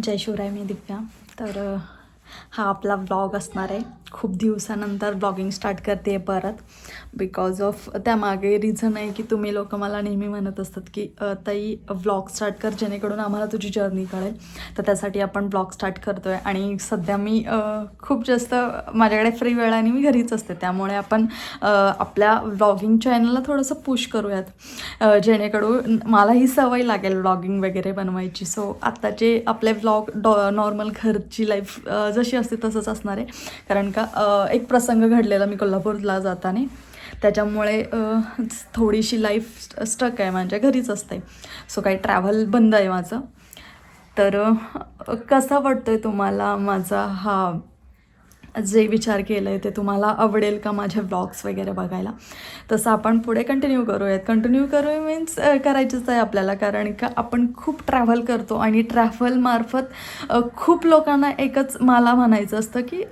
जय शिवराय मी दिव्या. तर हा आपला ब्लॉग असणार आहे. खूप दिवसानंतर ब्लॉगिंग स्टार्ट करते परत. बिकॉज ऑफ त्यामागे रिझन आहे की तुम्ही लोक मला नेहमी म्हणत असतात की ताई व्लॉग स्टार्ट कर जेणेकरून आम्हाला तुझी जर्नी कळेल. तर त्यासाठी आपण ब्लॉग स्टार्ट करतो आहे आणि सध्या मी खूप जास्त माझ्याकडे फ्री वेळ आणि मी घरीच असते. त्यामुळे आपण आपल्या व्लॉगिंग चॅनलला थोडंसं पुश करूयात. जेणेकरून मला ही सवय लागेल व्लॉगिंग वगैरे बनवायची. सो आत्ताचे आपले व्लॉग डॉ नॉर्मल घरची लाईफ जशी असते तसंच असणार आहे. कारण का अ, एक प्रसंग घडलेला मी कोल्हापूरला जाताना. त्याच्यामुळे थोडीशी लाईफ स्टक आहे माझ्या घरीच असते. सो काही ट्रॅव्हल बंद आहे माझं. तर अ, कसा वाटतोय तुम्हाला माझा हा जे विचार केलं आहे ते तुम्हाला आवडेल का माझे व्लॉग्स वगैरे बघायला? तसं आपण पुढे कंटिन्यू करूयात. कंटिन्यू करू मीन्स करायचंच आहे आपल्याला. कारण का आपण खूप ट्रॅव्हल करतो आणि ट्रॅव्हलमार्फत खूप लोकांना एकच मला म्हणायचं असतं की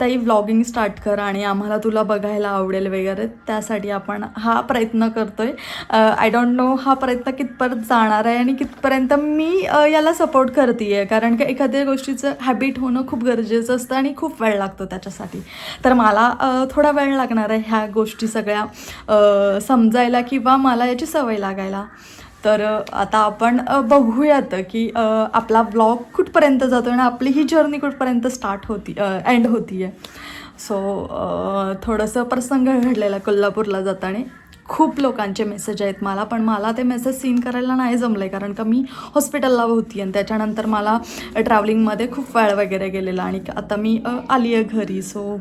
ताई व्लॉगिंग स्टार्ट कर आणि आम्हाला तुला बघायला आवडेल वगैरे. त्यासाठी आपण हा प्रयत्न करतो आहे आय डोंट नो हा प्रयत्न कितपर्यंत जाणार आहे आणि कितपर्यंत मी याला सपोर्ट करते आहे कारण का एखाद्या गोष्टीचं हॅबिट होणं खूप गरजेचं असतं आणि खूप वेळ लागतो त्याच्यासाठी. तर मला थोडा वेळ लागणार आहे ह्या गोष्टी सगळ्या समजायला किंवा मला याची सवय लागायला. तर आता आपण बघूयात की आपला ब्लॉग कुठपर्यंत जातो आणि आपली ही जर्नी कुठपर्यंत स्टार्ट होती एंड होती आहे सो थोडंसं प्रसंग घडलेला कोल्हापूरला जाताना. खूप लोकांचे मेसेज आहेत मला पण मला ते मेसेज सीन करायला नाही जमलं आहे कारण का मी हॉस्पिटलला होती आणि त्याच्यानंतर मला ट्रॅव्हलिंगमध्ये खूप वेळ वगैरे गेलेला आणि आता मी आली आहे घरी. सो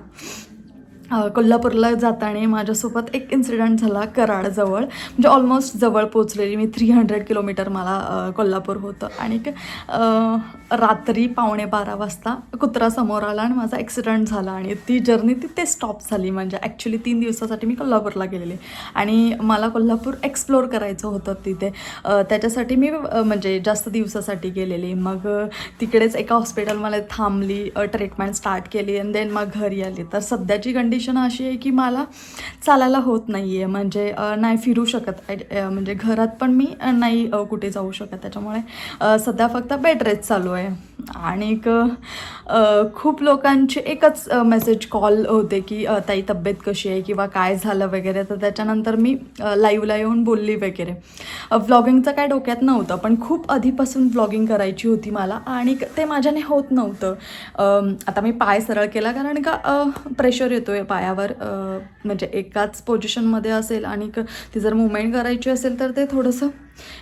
कोल्हापूरला जाताना माझ्यासोबत एक इन्सिडेंट झाला कराडजवळ. म्हणजे ऑलमोस्ट जवळ पोचलेली मी थ्री हंड्रेड किलोमीटर मला कोल्हापूर होतं. आणि रात्री पावणे बारा वाजता कुत्रा समोर आला आणि माझा ॲक्सिडंट झाला. आणि ती जर्नी तिथे स्टॉप झाली. म्हणजे ॲक्च्युली तीन दिवसासाठी मी कोल्हापूरला गेलेली. आणि मला कोल्हापूर एक्सप्लोर करायचं होतं तिथे. त्याच्यासाठी मी म्हणजे जास्त दिवसासाठी गेलेली. मग तिकडेच एका हॉस्पिटलमध्ये थांबली ट्रीटमेंट स्टार्ट केली. आणि देन मग घरी आली. तर सध्याची कंडिशन अशी आहे की मला चालायला होत नाही आहे म्हणजे नाही फिरू शकत. म्हणजे घरात पण मी नाही कुठे जाऊ शकत. त्याच्यामुळे सध्या फक्त बेड रेस्ट चालू आहे. आणि खूप लोकांचे एकच मेसेज कॉल होते की ताई तब्येत कशी आहे किंवा काय झालं वगैरे. तर त्याच्यानंतर मी लाईव्हला येऊन बोलली वगैरे. व्लॉगिंगचं काय डोक्यात नव्हतं पण खूप आधीपासून व्लॉगिंग करायची होती मला. आणि ते माझ्याने होत नव्हतं. आता मी पाय सरळ केला कारण का प्रेशर येतो आहे पायावर म्हणजे एकाच पोझिशनमध्ये असेल आणि क- ती जर मुवमेंट करायची असेल तर ते थोडंसं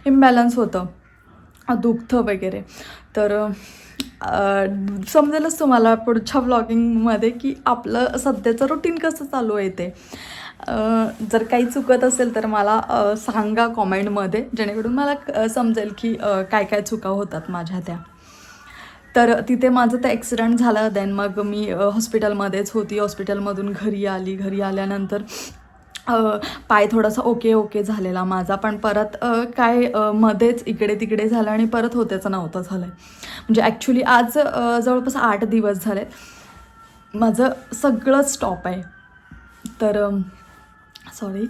इम्बॅलन्स होतं अ, दुखतं वगैरे. तर समजेलच तुम्हाला पुढच्या व्लॉगिंगमध्ये की आपलं सध्याचं रुटीन कसं चालू आहे ते. जर काही चुकत असेल तर मला सांगा कॉमेंटमध्ये जेणेकरून मला समजेल की काय काय चुका होतात माझ्या त्या. तर तिथे माझं तर ॲक्सिडंट झालं. देन मग मी हॉस्पिटलमध्येच होती. हॉस्पिटलमधून घरी आली. घरी आल्यानंतर पाय थोडासा ओके ओके झालेला माझा. पण परत काय मध्येच इकडे तिकडे झालं आणि परत होत्याचं नव्हतं झालं म्हणजे ॲक्च्युली आज जवळपास आठ दिवस झाले माझं सगळं स्टॉप आहे. तर सॉरी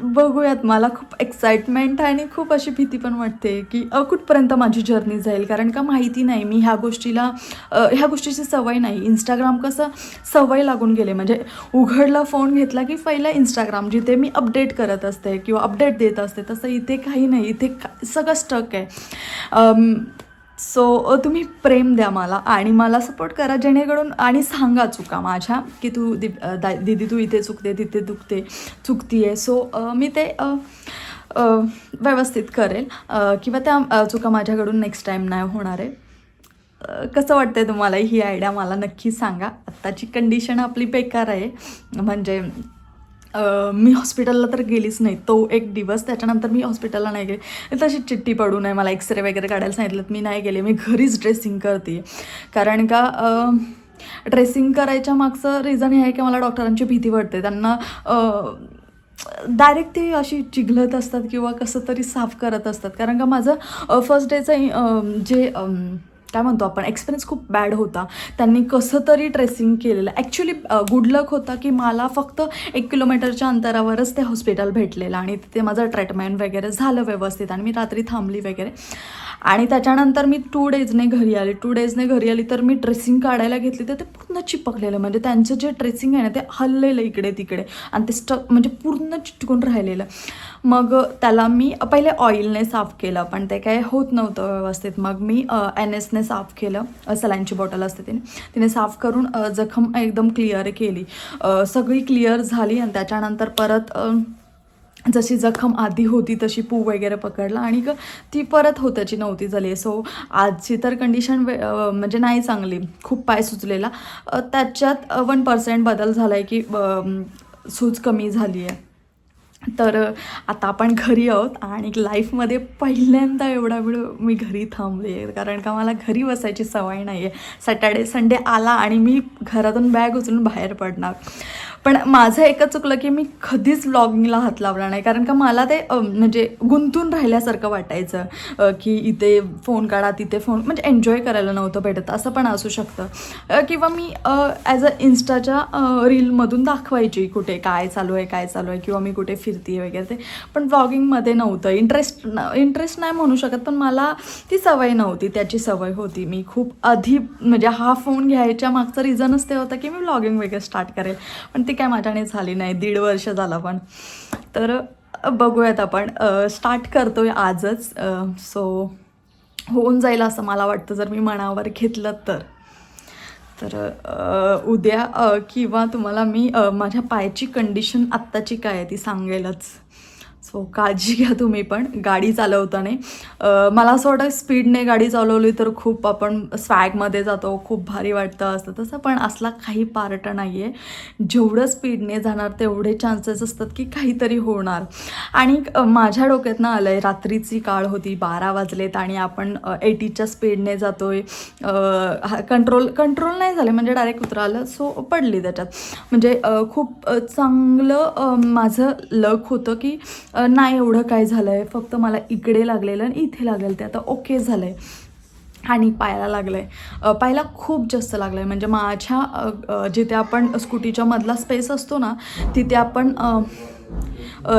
बघूयात मला खूप एक्साइटमेंट आहे आणि खूप अशी भीती पण वाटते की कुठपर्यंत माझी जर्नी जाईल? कारण का माहिती नाही मी ह्या गोष्टीला ह्या गोष्टीची सवय नाही. इंस्टाग्राम कसं सवय लागून गेले. म्हणजे उघडला फोन घेतला की पहिला इंस्टाग्राम जिथे मी अपडेट करत असते किंवा अपडेट देत असते तसं इथे काही नाही. इथे का सगळं स्टक आहे. सो तुम्ही प्रेम द्या मला आणि मला सपोर्ट करा जेणेकरून आणि सांगा चुका माझ्या की तू दि दिदी दा दीदी तू इथे चुकते तिथे दुखते चुकती आहे सो मी ते व्यवस्थित करेल. किंवा त्या चुका माझ्याकडून नेक्स्ट टाईम नाही होणार आहे. कसं वाटतंय तुम्हाला? ही आयडिया मला नक्की सांगा. आत्ताची कंडिशन आपली बेकार आहे. म्हणजे मी हॉस्पिटलला तर गेलीच नाही. तो एक दिवस त्याच्यानंतर मी हॉस्पिटलला नाही गेले. तशी चिठ्ठी पडू नये मला एक्सरे वगैरे काढायला सांगितलं मी नाही गेले. मी घरीच ड्रेसिंग करते. कारण का ड्रेसिंग करायच्या मागचं रिझन हे आहे की मला डॉक्टरांची भीती वाटते. त्यांना डायरेक्ट ते अशी चिघलत असतात किंवा कसं तरी साफ करत असतात. कारण का माझं फर्स्ट डेचं जे काय म्हणतो आपण एक्सपिरियन्स खूप बॅड होता. त्यांनी कसं तरी ट्रेसिंग केलेलं. ॲक्च्युली गुड लक होता की मला फक्त एक किलोमीटरच्या अंतरावरच ते हॉस्पिटल भेटलेलं आणि तिथे माझं ट्रीटमेंट वगैरे झालं व्यवस्थित आणि मी रात्री थांबली वगैरे. आणि त्याच्यानंतर मी टू डेजने घरी आले. टू डेजने घरी आली तर मी ड्रेसिंग काढायला घेतली तर ते पूर्ण चिपकलेलं. म्हणजे त्यांचं जे ड्रेसिंग आहे ना ते हललेलं इकडे तिकडे. आणि ते स्टक म्हणजे पूर्ण चिटकून राहिलेलं. मग त्याला मी पहिले ऑइलने साफ केलं पण ते काय होत नव्हतं व्यवस्थित. मग मी एन एसने साफ केलं. सलाईनची बॉटल असते तिने. तिने साफ करून जखम एकदम क्लिअर केली. सगळी क्लिअर झाली आणि त्याच्यानंतर परत जशी जखम आधी होती तशी पू वगैरे पकडला आणि ग ती परत होत्याची नव्हती झाली. सो आजची तर कंडिशन वे म्हणजे नाही चांगली. खूप पाय सुचलेला त्याच्यात वन पर्सेंट बदल झाला आहे की सूज कमी झाली आहे तर आता आपण घरी आहोत आणि लाईफमध्ये पहिल्यांदा एवढा वेळ मी घरी थांबली. आहे कारण का मला घरी बसायची सवय नाही आहे सॅटर्डे संडे आला आणि मी घरातून बॅग उचलून बाहेर पडणार. पण माझं एकच चुकलं की मी कधीच ब्लॉगिंगला हात लावला नाही. कारण का मला ते म्हणजे गुंतून राहिल्यासारखं वाटायचं की इथे फोन काढा तिथे फोन म्हणजे एन्जॉय करायला नव्हतं भेटत असं पण असू शकतं. किंवा मी ॲज अ इन्स्टाच्या रीलमधून दाखवायची कुठे काय चालू आहे काय चालू आहे किंवा मी कुठे फिरते वगैरे ते. पण ब्लॉगिंगमध्ये नव्हतं. इंटरेस्ट इंटरेस्ट नाही म्हणू शकत पण मला ती सवय नव्हती. त्याची सवय होती. मी खूप आधी म्हणजे हा फोन घ्यायच्या मागचा रिझनच ते होतं की मी ब्लॉगिंग वगैरे स्टार्ट करेल. पण ते काय माझ्याने झाली नाही दीड वर्ष झालं पण. तर बघूयात आपण. स्टार्ट करतो आहे आजच. सो होऊन जाईल असं मला वाटतं जर मी मनावर घेतलं तर. तर उद्या किंवा तुम्हाला मी माझ्या पायाची कंडिशन आत्ताची काय आहे ती सांगेलच. सो काळजी घ्या तुम्ही पण गाडी चालवताना. मला असं वाटतं स्पीडने गाडी चालवली तर खूप आपण स्वॅगमध्ये जातो खूप भारी वाटतं असतं तसं पण असला काही पार्ट नाही आहे जेवढं स्पीडने जाणार तेवढे चान्सेस असतात की काहीतरी होणार. आणि माझ्या डोक्यात ना आलं आहे रात्रीची काळ होती बारा वाजलेत आणि आपण एटीच्या स्पीडने जातो आहे कंट्रोल कंट्रोल नाही झाले म्हणजे डायरेक्ट उतरालं सो पडली त्याच्यात. म्हणजे खूप चांगलं माझं लक होतं की नाही एवढं काय झालं आहे फक्त मला इकडे लागलेलं आणि इथे लागेल ते आता ओके झालं आहे आणि पायाला लागलं आहे पायाला खूप जास्त लागलं आहे म्हणजे माझ्या जिथे आपण स्कूटीच्या मधला स्पेस असतो ना तिथे आपण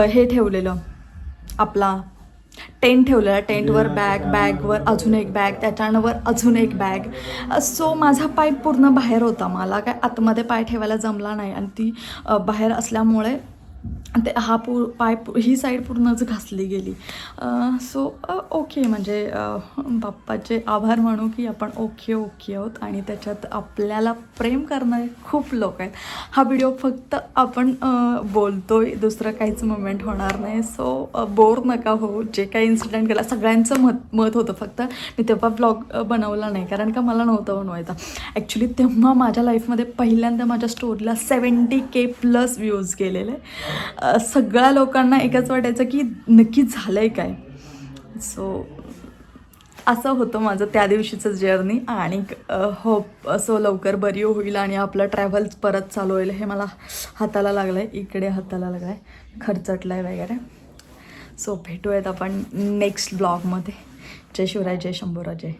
हे ठेवलेलं. आपला टेंट ठेवलेला. टेंटवर बॅग बॅगवर अजून एक बॅग त्याच्यावर अजून एक बॅग. सो माझा पाय पूर्ण बाहेर होता. मला काय आतमध्ये पाय ठेवायला जमला नाही. आणि ती बाहेर असल्यामुळे ते हा पू पाय ही साईड पूर्णच घासली गेली. सो ओके म्हणजे बाप्पाचे आभार म्हणू की आपण ओके ओके आहोत आणि त्याच्यात आपल्याला प्रेम करणारे खूप लोक आहेत. हा व्हिडिओ फक्त आपण बोलतो आहे दुसरं काहीच मुवमेंट होणार नाही. सो बोर नका हो जे काही इन्सिडेंट केला सगळ्यांचं मत मत होतं फक्त. मी तेव्हा ब्लॉग बनवला नाही कारण का मला नव्हतं बनवायचा. ॲक्च्युली तेव्हा माझ्या लाईफमध्ये पहिल्यांदा माझ्या स्टोरीला सेवन्टी के प्लस व्ह्यूज गेलेले. आहे सगळ्या लोकांना एकच वाटायचं की नक्की झालं आहे काय. सो असं होतं माझं त्या दिवशीचं जर्नी आणि होप असं लवकर बरी होईल आणि आपलं ट्रॅव्हल परत चालू होईल हे मला हाताला लागलं आहे इकडे हाताला लागलं आहे खर्चटलं आहे वगैरे. सो भेटूयात आपण नेक्स्ट ब्लॉगमध्ये जय शिवराय जय शंभूराजय जय